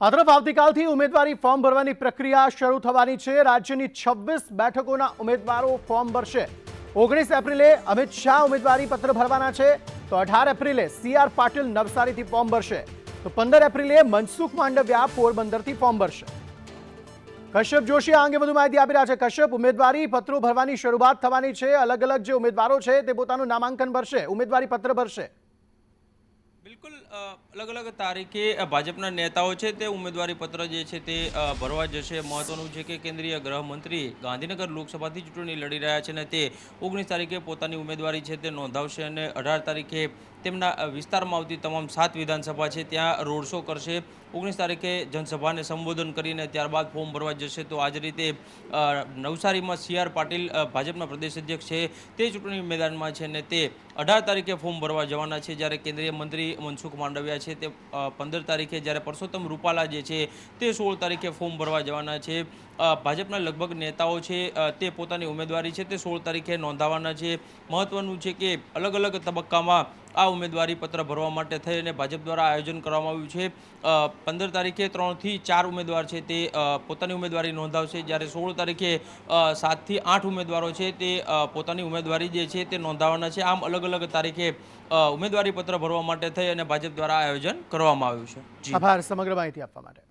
આ તરફ આવતીકાલથી ઉમેદવારી ફોર્મ ભરવાની પ્રક્રિયા શરૂ થવાની છે. રાજ્યની છવ્વીસ બેઠકોના ઉમેદવારો ફોર્મ ભરશે. ઓગણીસ એપ્રિલે અમિત શાહ ઉમેદવારી પત્ર ભરવાના છે. તો અઢાર એપ્રિલે સી આર પાટીલ નવસારીથી ફોર્મ ભરશે. તો પંદર એપ્રિલે મનસુખ માંડવિયા પોરબંદરથી ફોર્મ ભરશે. કશ્યપ જોશી આ અંગે વધુ માહિતી આપી રહ્યા છે. કશ્યપ, ઉમેદવારી પત્રો ભરવાની શરૂઆત થવાની છે. અલગ અલગ જે ઉમેદવારો છે તે પોતાનું નામાંકન ભરશે. ઉમેદવારી પત્ર ભરશે. બિલકુલ અલગ અલગ તારીખે ભાજપના નેતાઓ છે તે ઉમેદવારી પત્ર જે છે તે ભરવા જશે. મહત્વનું છે કે કેન્દ્રીય ગૃહમંત્રી ગાંધીનગર લોકસભાથી ચૂંટણી લડી રહ્યા છે અને તે ઓગણીસ તારીખે પોતાની ઉમેદવારી છે તે નોંધાવશે અને અઢાર તારીખે તેમના વિસ્તારમાં આવતી તમામ સાત વિધાનસભા છે ત્યાં રોડ શો કરશે. ઓગણીસ તારીખે જનસભાને સંબોધન કરીને ત્યારબાદ ફોર્મ ભરવા જશે. તો આ જ રીતે નવસારીમાં સી પાટીલ ભાજપના પ્રદેશ અધ્યક્ષ છે. તે ચૂંટણી મેદાનમાં છે અને તે અઢાર તારીખે ફોર્મ ભરવા જવાના છે જ્યારે કેન્દ્રીય મંત્રી મનસુખ માંડવિયા છે તે પંદર તારીખે જ્યારે પરસોત્તમ રૂપાલા જે છે તે સોળ તારીખે ફોર્મ ભરવા જવાના છે. ભાજપના લગભગ નેતાઓ છે તે પોતાની ઉમેદવારી છે તે સોળ તારીખે નોંધાવાના છે. મહત્વનું છે કે અલગ અલગ તબક્કામાં આ ઉમેદવારી પત્ર ભરવા માટે થઈ અને ભાજપ દ્વારા આયોજન કરવામાં આવ્યું છે. પંદર તારીખે ત્રણથી ચાર ઉમેદવાર છે તે પોતાની ઉમેદવારી નોંધાવશે. જ્યારે સોળ તારીખે સાતથી આઠ ઉમેદવારો છે તે પોતાની ઉમેદવારી જે છે તે નોંધાવવાના છે. આમ અલગ અલગ તારીખે ઉમેદવારી પત્ર ભરવા માટે થઈ અને ભાજપ દ્વારા આયોજન કરવામાં આવ્યું છે. આભાર. સમગ્ર માહિતી આપવા માટે.